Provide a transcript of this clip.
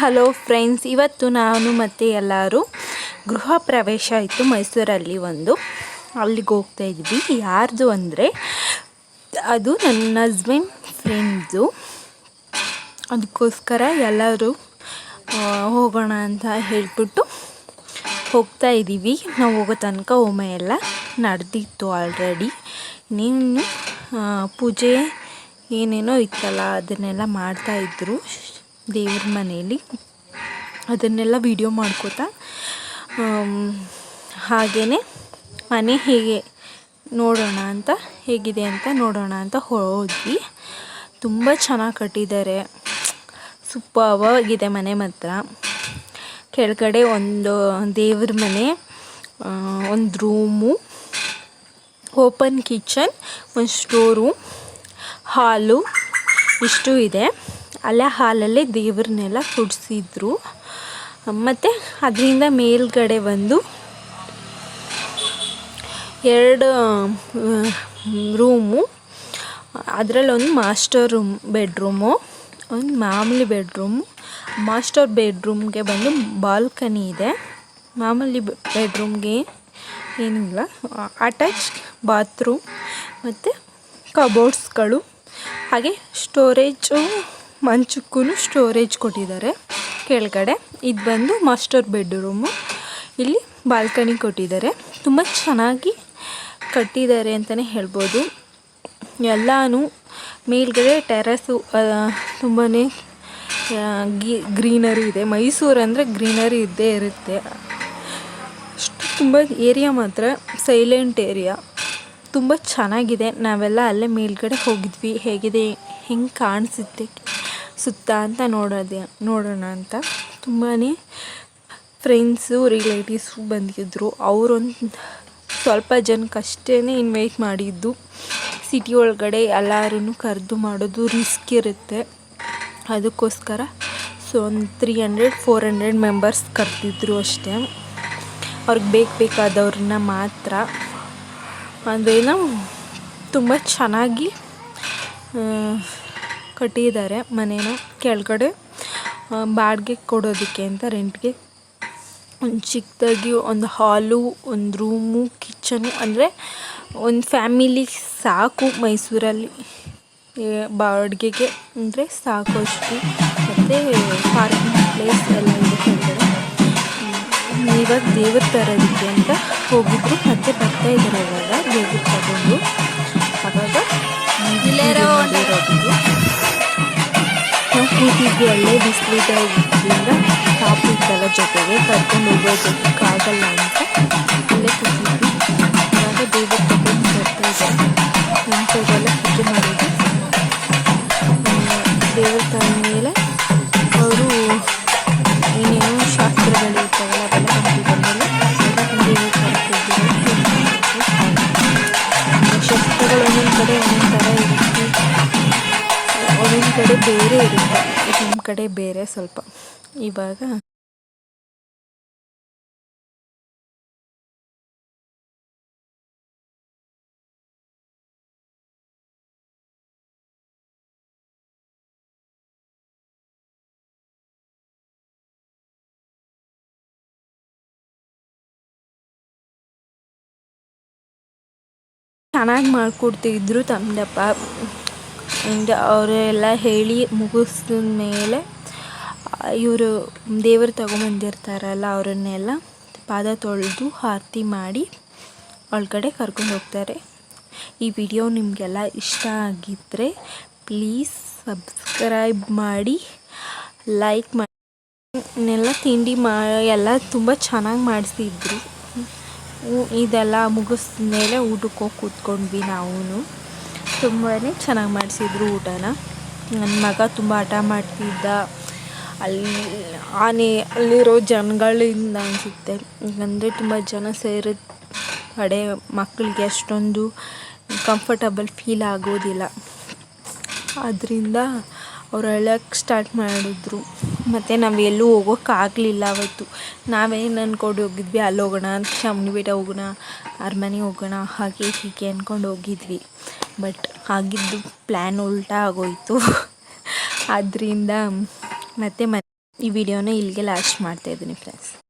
Hello friends. ಇವತ್ತು ನಾನು ಮತ್ತು ಎಲ್ಲರೂ ಗೃಹ ಪ್ರವೇಶ ಇತ್ತು ಮೈಸೂರಲ್ಲಿ ಒಂದು. ಅಲ್ಲಿಗೆ ಹೋಗ್ತಾ ಇದ್ವಿ. ಯಾರ್ದು ಅಂದರೆ ಅದು ನನ್ನ ಹಸ್ಬೆಂಡ್ ಫ್ರೆಂಡ್ಸು ಅದಕ್ಕೋಸ್ಕರ ಎಲ್ಲರೂ ಹೋಗೋಣ ಅಂತ ಹೇಳ್ಬಿಟ್ಟು ಹೋಗ್ತಾ ಇದ್ದೀವಿ. ನಾವು ಹೋಗೋ ತನಕ ಹೋಮ ಎಲ್ಲ ನಡೆದಿತ್ತು ಆಲ್ರೆಡಿ ನೀನು ಪೂಜೆ ಏನೇನೋ ಇತ್ತಲ್ಲ, ಅದನ್ನೆಲ್ಲ ಮಾಡ್ತಾಯಿದ್ರು ದೇವ್ರ ಮನೆಯಲ್ಲಿ ಅದನ್ನೆಲ್ಲ ವಿಡಿಯೋ ಮಾಡ್ಕೋತಾ ಹಾಗೆಯೇ ಮನೆ ಹೇಗೆ ನೋಡೋಣ ಅಂತ, ಹೇಗಿದೆ ಅಂತ ನೋಡೋಣ ಅಂತ ಹೋದ್ವಿ. ತುಂಬ ಚೆನ್ನಾಗಿ ಕಟ್ಟಿದ್ದಾರೆ. ಸೂಪರ್ವಾಗಿದೆ ಮನೆ ಮಾತ್ರ. ಕೆಳಗಡೆ ಒಂದು ದೇವ್ರ ಮನೆ ಒಂದು ರೂಮು, ಓಪನ್ ಕಿಚನ್, ಒಂದು ಸ್ಟೋರ್ ರೂಮ್, ಹಾಲು, ಇಷ್ಟು ಇದೆ. ಅಲ್ಲೇ ಹಾಲಲ್ಲೇ ದೇವ್ರನ್ನೆಲ್ಲ ಕುಡಿಸಿದ್ರು. ಮತ್ತು ಅದರಿಂದ ಮೇಲ್ಗಡೆ ಬಂದು ಎರಡು ರೂಮು. ಅದರಲ್ಲಿ ಒಂದು ಮಾಸ್ಟರ್ ರೂಮ್ ಬೆಡ್ರೂಮು, ಒಂದು ಮಾಮೂಲಿ ಬೆಡ್ರೂಮು. ಮಾಸ್ಟರ್ ಬೆಡ್ರೂಮ್ಗೆ ಬಂದು ಬಾಲ್ಕನಿ ಇದೆ. ಮಾಮೂಲಿ ಬೆಡ್ರೂಮ್ಗೆ ಏನಿಲ್ಲ ಅಟ್ಯಾಚ್ ಬಾತ್ರೂಮ್ ಮತ್ತು ಕಬೋರ್ಡ್ಸ್ಗಳು. ಹಾಗೆ ಸ್ಟೋರೇಜು ಮಂಚಕ್ಕೂ ಸ್ಟೋರೇಜ್ ಕೊಟ್ಟಿದ್ದಾರೆ. ಕೆಳಗಡೆ ಇದು ಬಂದು ಮಾಸ್ಟರ್ ಬೆಡ್ರೂಮು ಇಲ್ಲಿ ಬಾಲ್ಕನಿ ಕೊಟ್ಟಿದ್ದಾರೆ. ತುಂಬ ಚೆನ್ನಾಗಿ ಕಟ್ಟಿದ್ದಾರೆ ಅಂತಲೇ ಹೇಳ್ಬೋದು. ಎಲ್ಲನೂ ಮೇಲ್ಗಡೆ ಟೆರಸು ತುಂಬಾ ಗ್ರೀನರಿ ಇದೆ. ಮೈಸೂರು ಅಂದರೆ ಗ್ರೀನರಿ ಇದ್ದೇ ಇರುತ್ತೆ. ಅಷ್ಟು ತುಂಬ ಏರಿಯಾ ಮಾತ್ರ ಸೈಲೆಂಟ್ ಏರಿಯಾ ತುಂಬ ಚೆನ್ನಾಗಿದೆ. ನಾವೆಲ್ಲ ಅಲ್ಲೇ ಮೇಲ್ಗಡೆ ಹೋಗಿದ್ವಿ. ಹೇಗಿದೆ, ಹೆಂಗೆ ಕಾಣಿಸುತ್ತೆ ಸುತ್ತ ಅಂತ ನೋಡೋದೆ, ನೋಡೋಣ ಅಂತ. ತುಂಬಾ ಫ್ರೆಂಡ್ಸು ರಿಲೇಟಿವ್ಸು ಬಂದಿದ್ದರು ಅವರೊಂದು ಸ್ವಲ್ಪ ಜನಕ್ಕಷ್ಟೇ ಇನ್ವೈಟ್ ಮಾಡಿದ್ದು. ಸಿಟಿ ಒಳಗಡೆ ಎಲ್ಲರೂ ಕರೆದು ಮಾಡೋದು ರಿಸ್ಕ್ ಇರುತ್ತೆ. ಅದಕ್ಕೋಸ್ಕರ ಸೊ ಒಂದು three hundred four hundred members ಕರೆದಿದ್ರು ಅಷ್ಟೇ. ಅವ್ರಿಗೆ ಬೇಕು ಬೇಕಾದವ್ರನ್ನ ಮಾತ್ರ. ಅದೇನೋ ತುಂಬ ಚೆನ್ನಾಗಿ ಕಟ್ಟಿದ್ದಾರೆ ಮನೇನ ಕೆಳಗಡೆ. ಬಾಡಿಗೆ ಕೊಡೋದಕ್ಕೆ ಅಂತ ರೆಂಟ್ಗೆ. ಒಂದು ಚಿಕ್ಕದಾಗಿ ಒಂದು ಹಾಲು ಒಂದು ರೂಮು ಕಿಚನು ಅಂದರೆ ಒಂದು ಫ್ಯಾಮಿಲಿ ಸಾಕು ಮೈಸೂರಲ್ಲಿ. ಬಾಡಿಗೆಗೆ ಅಂದರೆ ಸಾಕು ಅಷ್ಟು. ಮತ್ತು ಪಾರ್ಕಿಂಗ್ ಪ್ಲೇಸ್ ಎಲ್ಲ ಇದೆ ಇವಾಗ ದೇವ್ರ ತರೋದಕ್ಕೆ ಅಂತ ಹೋಗಿದ್ರು. ಮತ್ತೆ ಬರ್ತಾ ಇದ್ದಾರೆ ಇವಾಗ. ದೇವ್ರ ತಗೊಂಡು. ಆವಾಗ ನಾವು ಕೂತಿದ್ವಿ ಅಲ್ಲೇ ಬಿಸಿಲಿದ್ದರಿಂದ ಇತ್ತಲ್ಲ ಜೊತೆಗೆ ಕರ್ಕೊಂಡು ಹೋಗೋದಕ್ಕಾಗಲ್ಲ ಅಂತ. ಅಲ್ಲೇ ಕೂತಿದ್ವಿ. ಇವಾಗ ದೇವ್ರ ಬರ್ತಾ ಇದ್ದಾರೆ ಪೂಜೆ ಮಾಡೋದು. ದೇವ್ರ ತಂದಮೇಲೆ ಅವರು ಏನೇನು ಶಾಸ್ತ್ರಗಳು ಇರ್ತಾವಲ್ಲ ಶಾಸ್ತ್ರಗಳು ಒಂದೊಂದು ಕಡೆ ಒಂದೊಂದು ಥರ ಇರುತ್ತೆ. ಒಂದೊಂದು ಕಡೆ ಬೇರೆ ಇರುತ್ತೆ. ನಮ್ಮ ಕಡೆ ಬೇರೆ ಸ್ವಲ್ಪ. ಇವಾಗ ಚೆನ್ನಾಗಿ ಮಾಡಿಕೊಡ್ತಿದ್ರು ತಮ್ಮದಪ್ಪ ಆ್ಯಂಡ್ ಅವರೆಲ್ಲ ಹೇಳಿ ಮುಗಿಸಿದ ಮೇಲೆ ಇವರು ದೇವರು ತಗೊಂಬಂದಿರ್ತಾರಲ್ಲ ಅವರನ್ನೆಲ್ಲ, ಪಾದ ತೊಳೆದು ಆರತಿ ಮಾಡಿ ಒಳಗಡೆ ಕರ್ಕೊಂಡು ಹೋಗ್ತಾರೆ. ಈ ವಿಡಿಯೋ ನಿಮಗೆಲ್ಲ ಇಷ್ಟ ಆಗಿದ್ದರೆ ಪ್ಲೀಸ್ ಸಬ್ಸ್ಕ್ರೈಬ್ ಮಾಡಿ ಲೈಕ್ ಮಾಡಿ. ಎಲ್ಲ ತಿಂಡಿ ಮಾ, ಎಲ್ಲ ತುಂಬ ಚೆನ್ನಾಗಿ ಮಾಡಿಸಿದ್ರು. ಇದೆಲ್ಲ ಮುಗಿಸಿದ ಮೇಲೆ ಊಟಕ್ಕೆ ಹೋಗಿ ಕೂತ್ಕೊಂಡ್ವಿ ನಾವು ತುಂಬಾ ಚೆನ್ನಾಗಿ ಮಾಡಿಸಿದ್ರು ಊಟನ. ನನ್ನ ಮಗ ತುಂಬ ಹಠ ಮಾಡ್ತಿದ್ದ. ಅಲ್ಲಿ ಆನೆ, ಅಲ್ಲಿರೋ ಜನಗಳಿಂದ ಅನಿಸುತ್ತೆ. ಅಂದರೆ ತುಂಬ ಜನ ಸೇರಿದ ಕಡೆ ಮಕ್ಕಳಿಗೆ ಅಷ್ಟೊಂದು ಕಂಫರ್ಟಬಲ್ ಫೀಲ್ ಆಗೋದಿಲ್ಲ. ಆದ್ದರಿಂದ ಅವ್ರು ಅಳಕ್ಕೆ ಸ್ಟಾರ್ಟ್ ಮಾಡಿದ್ರು. ಮತ್ತು ನಾವು ಎಲ್ಲೂ ಹೋಗೋಕ್ಕಾಗಲಿಲ್ಲ ಅವತ್ತು. ನಾವೇನು ಅಂದ್ಕೊಂಡು ಹೋಗಿದ್ವಿ, ಅಲ್ಲಿ ಹೋಗೋಣ, ಚಾಮುಂಡಿ ಬೆಟ್ಟ ಹೋಗೋಣ, ಅರಮನೆ ಹೋಗೋಣ, ಹಾಗೆ ಹೀಗೆ ಅಂದ್ಕೊಂಡು ಹೋಗಿದ್ವಿ. ಬಟ್ ಆಗಿದ್ದು ಪ್ಲ್ಯಾನ್ ಉಲ್ಟಾ ಆಗೋಯಿತು. ಆದ್ದರಿಂದ ಮತ್ತೆ ಮ ಈ ವಿಡಿಯೋನ ಇಲ್ಲಿಗೆ ಲಾಸ್ಟ್ ಮಾಡ್ತಾ ಇದ್ದೀನಿ ಫ್ರೆಂಡ್ಸ್